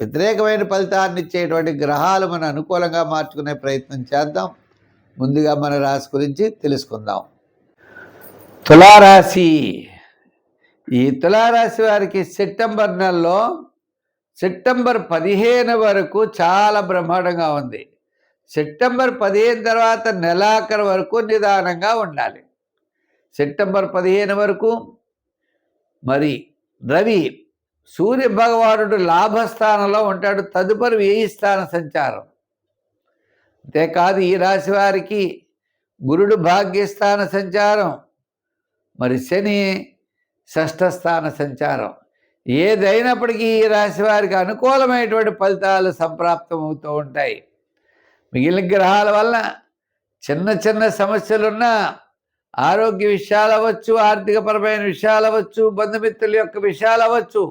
వ్యతిరేకమైన ఫలితాన్ని ఇచ్చేటువంటి గ్రహాలు మన అనుకూలంగా మార్చుకునే ప్రయత్నం చేద్దాం. ముందుగా మన రాశి గురించి తెలుసుకుందాం. తులారాశి. ఈ తులారాశి వారికి సెప్టెంబర్ నెలలో సెప్టెంబర్ పదిహేను వరకు చాలా బ్రహ్మాండంగా ఉంది. సెప్టెంబర్ పదిహేను తర్వాత నెలాఖరు వరకు నిదానంగా ఉండాలి. సెప్టెంబర్ పదిహేను వరకు మరి రవి సూర్య భగవానుడు లాభస్థానంలో ఉంటాడు తదుపరి వేయి స్థాన సంచారం. అంతేకాదు ఈ రాశి వారికి గురుడు భాగ్యస్థాన సంచారం మరి శని షష్ఠస్థాన సంచారం. ఏదైనప్పటికీ ఈ రాశి వారికి అనుకూలమైనటువంటి ఫలితాలు సంప్రాప్తం అవుతూ ఉంటాయి. మిగిలిన గ్రహాల వల్ల చిన్న చిన్న సమస్యలున్నా ఆరోగ్య విషయాలు అవ్వచ్చు ఆర్థికపరమైన విషయాలు అవ్వచ్చు బంధుమిత్రుల యొక్క విషయాలు అవ్వచ్చు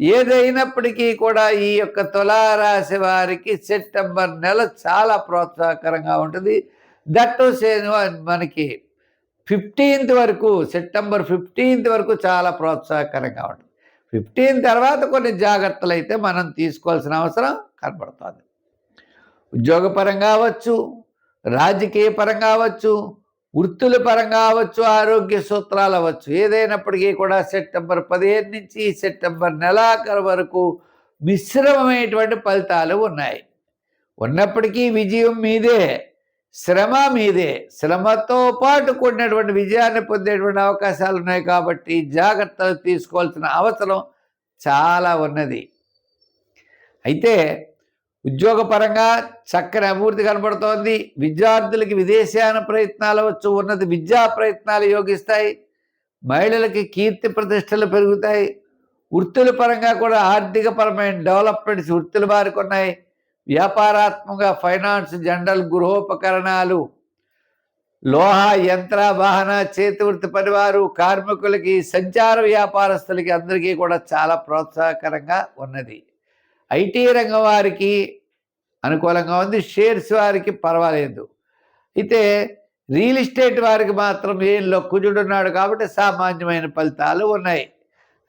ఏదైనప్పటికీ కూడా ఈ యొక్క తులారాశి వారికి సెప్టెంబర్ నెల చాలా ప్రోత్సాహకరంగా ఉంటుంది. దట్టు మనకి ఫిఫ్టీన్త్ వరకు సెప్టెంబర్ ఫిఫ్టీన్త్ వరకు చాలా ప్రోత్సాహకరంగా ఉంటుంది. ఫిఫ్టీన్ తర్వాత కొన్ని జాగ్రత్తలు అయితే మనం తీసుకోవాల్సిన అవసరం కనబడుతుంది. ఉద్యోగపరంగా అవ్వచ్చు రాజకీయ పరంగా అవ్వచ్చు వృత్తుల పరంగా అవ్వచ్చు ఆరోగ్య సూత్రాలు అవ్వచ్చు. ఏదైనప్పటికీ కూడా సెప్టెంబర్ పదిహేను నుంచి సెప్టెంబర్ నెలాఖరు వరకు మిశ్రమమైనటువంటి ఫలితాలు ఉన్నాయి. ఉన్నప్పటికీ విజయం మీదే శ్రమ మీదే. శ్రమతో పాటు కూడినటువంటి విజయాన్ని పొందేటువంటి అవకాశాలు ఉన్నాయి కాబట్టి జాగ్రత్తలు తీసుకోవాల్సిన అవసరం చాలా ఉన్నది. అయితే ఉద్యోగపరంగా చక్కని అభివృద్ధి కనబడుతోంది. విద్యార్థులకి విదేశాన ప్రయత్నాలు వచ్చు ఉన్నది విద్యా ప్రయత్నాలు యోగిస్తాయి. మహిళలకి కీర్తి ప్రతిష్టలు పెరుగుతాయి. వృత్తుల పరంగా కూడా ఆర్థికపరమైన డెవలప్మెంట్స్ వృత్తులు మారుకున్నాయి. ఉన్నాయి వ్యాపారాత్మక ఫైనాన్స్ జనరల్ గృహోపకరణాలు లోహ యంత్ర వాహన చేతి వృత్తి పనివారు కార్మికులకి సంచార వ్యాపారస్తులకి అందరికీ కూడా చాలా ప్రోత్సాహకరంగా ఉన్నది. ఐటీ రంగం వారికి అనుకూలంగా ఉంది షేర్స్ వారికి పర్వాలేదు. అయితే రియల్ ఎస్టేట్ వారికి మాత్రం ఏం కుజుడున్నాడు కాబట్టి సామాన్యమైన ఫలితాలు ఉన్నాయి.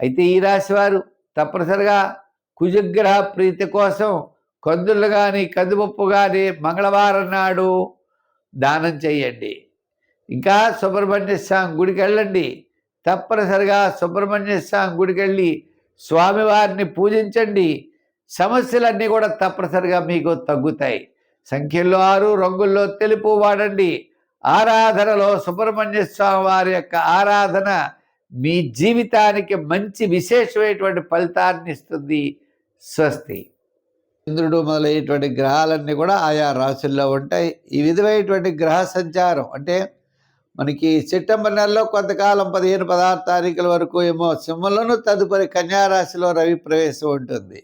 అయితే ఈ రాశి వారు తప్పనిసరిగా కుజగ్రహ ప్రీతి కోసం కందులు కానీ కందిపప్పు కానీ మంగళవారం నాడు దానం చేయండి. ఇంకా సుబ్రహ్మణ్య స్వామి గుడికి వెళ్ళండి. తప్పనిసరిగా సుబ్రహ్మణ్య స్వామి గుడికి వెళ్ళి స్వామివారిని పూజించండి. సమస్యలన్నీ కూడా తప్పనిసరిగా మీకు తగ్గుతాయి. సంఖ్యల్లో ఆరు రంగుల్లో తెలుపు వాడండి. ఆరాధనలో సుబ్రహ్మణ్య స్వామి వారి యొక్క ఆరాధన మీ జీవితానికి మంచి విశేషమైనటువంటి ఫలితాన్ని ఇస్తుంది. స్వస్తి. చంద్రుడు మొదలైనటువంటి గ్రహాలన్నీ కూడా ఆయా రాశుల్లో ఉంటాయి. ఈ విధమైనటువంటి గ్రహ సంచారం అంటే మనకి సెప్టెంబర్ నెలలో కొంతకాలం పదిహేను పదహారు తారీఖుల వరకు ఏమో సింహంలోనూ తదుపరి కన్యారాశిలో రవి ప్రవేశం ఉంటుంది.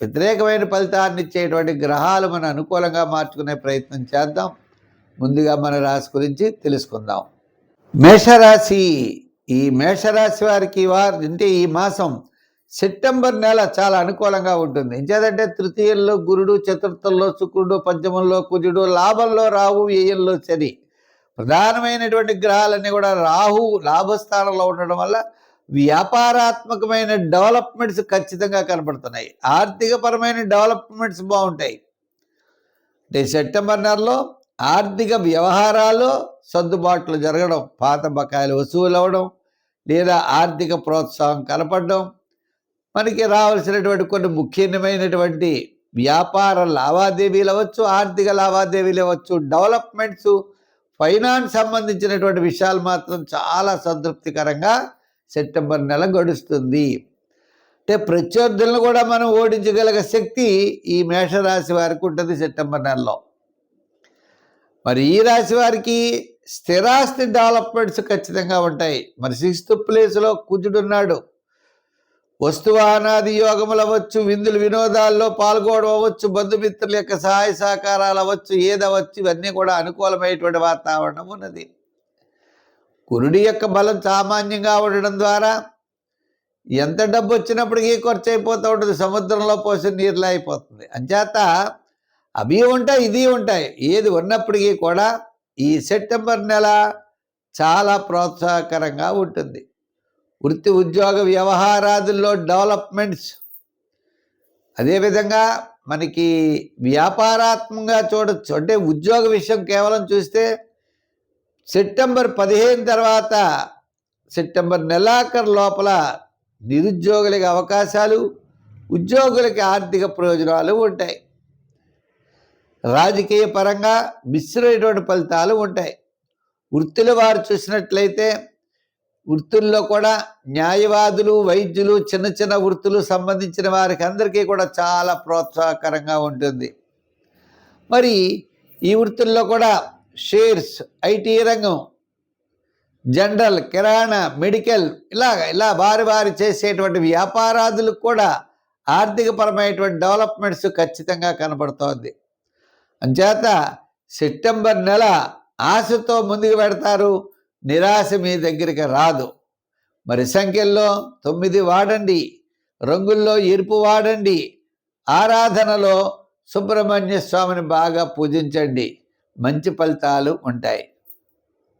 వ్యతిరేకమైన ఫలితాన్ని ఇచ్చేటువంటి గ్రహాలు మనం అనుకూలంగా మార్చుకునే ప్రయత్నం చేద్దాం. ముందుగా మన రాశి గురించి తెలుసుకుందాం. మేషరాశి ఈ మేషరాశి వారికి వారు అంటే ఈ మాసం సెప్టెంబర్ నెల చాలా అనుకూలంగా ఉంటుంది. ఇంకేదంటే తృతీయంలో గురుడు చతుర్థంలో శుక్రుడు పంచమంలో కుజుడు లాభంలో రాహు వ్యయంలో శని. ప్రధానమైనటువంటి గ్రహాలన్నీ కూడా రాహు లాభస్థానంలో ఉండడం వల్ల వ్యాపారాత్మకమైన డెవలప్మెంట్స్ ఖచ్చితంగా కనబడుతున్నాయి. ఆర్థికపరమైన డెవలప్మెంట్స్ బాగుంటాయి. అంటే సెప్టెంబర్ నెలలో ఆర్థిక వ్యవహారాలు సర్దుబాట్లు జరగడం పాత బకాయిలు వసూలు అవ్వడం లేదా ఆర్థిక ప్రోత్సాహం కనపడడం మనకి రావాల్సినటువంటి కొన్ని ముఖ్యమైనటువంటి వ్యాపార లావాదేవీలు అవ్వచ్చు ఆర్థిక లావాదేవీలు అవ్వచ్చు డెవలప్మెంట్స్ ఫైనాన్స్ సంబంధించినటువంటి విషయాలు మాత్రం చాలా సంతృప్తికరంగా సెప్టెంబర్ నెల గడుస్తుంది. అంటే ప్రత్యర్థులను కూడా మనం ఓడించగలిగే శక్తి ఈ మేషరాశి వారికి ఉంటుంది సెప్టెంబర్ నెలలో. మరి ఈ రాశి వారికి స్థిరాస్తి డెవలప్మెంట్స్ ఖచ్చితంగా ఉంటాయి. మరి సిక్స్త్ ప్లేస్లో కుజుడున్నాడు వస్తువానాది యోగములు అవ్వచ్చు విందులు వినోదాల్లో పాల్గొనడం అవ్వచ్చు బంధుమిత్రుల యొక్క సహాయ సహకారాలు అవ్వచ్చు ఏదవచ్చు ఇవన్నీ కూడా అనుకూలమైనటువంటి వాతావరణం ఉన్నది. కురుడి యొక్క బలం సామాన్యంగా ఉండడం ద్వారా ఎంత డబ్బు వచ్చినప్పటికీ ఖర్చు అయిపోతూ ఉంటుంది సముద్రంలో పోసి నీరులా అయిపోతుంది. అంచేత అవి ఉంటాయి ఇది ఉంటాయి. ఏది ఉన్నప్పటికీ కూడా ఈ సెప్టెంబర్ నెల చాలా ప్రోత్సాహకరంగా ఉంటుంది. వృత్తి ఉద్యోగ వ్యవహారాదుల్లో డెవలప్మెంట్స్ అదేవిధంగా మనకి వ్యాపారాత్మకంగా చూడొచ్చు. అంటే ఉద్యోగ విషయం కేవలం చూస్తే సెప్టెంబర్ పదిహేను తర్వాత సెప్టెంబర్ నెలాఖరు లోపల నిరుద్యోగులకి అవకాశాలు ఉద్యోగులకి ఆర్థిక ప్రయోజనాలు ఉంటాయి. రాజకీయ పరంగా మిశ్రమైనటువంటి ఫలితాలు ఉంటాయి. వృత్తుల వారు చూసినట్లయితే వృత్తుల్లో కూడా న్యాయవాదులు వైద్యులు చిన్న చిన్న వృత్తులు సంబంధించిన వారికి అందరికీ కూడా చాలా ప్రోత్సాహకరంగా ఉంటుంది. మరి ఈ వృత్తుల్లో కూడా షేర్స్ ఐటీ రంగం జనరల్ కిరాణా మెడికల్ ఇలాగ ఇలా వారి వారి చేసేటువంటి వ్యాపారాదులకు కూడా ఆర్థికపరమైనటువంటి డెవలప్మెంట్స్ ఖచ్చితంగా కనబడుతోంది అంచేత సెప్టెంబర్ నెల ఆశతో ముందుకు పెడతారు నిరాశ మీ దగ్గరికి రాదు. మరి సంఖ్యల్లో తొమ్మిది వాడండి రంగుల్లో ఎరుపు వాడండి ఆరాధనలో సుబ్రహ్మణ్య స్వామిని బాగా పూజించండి. మంచి ఫలితాలు ఉంటాయి.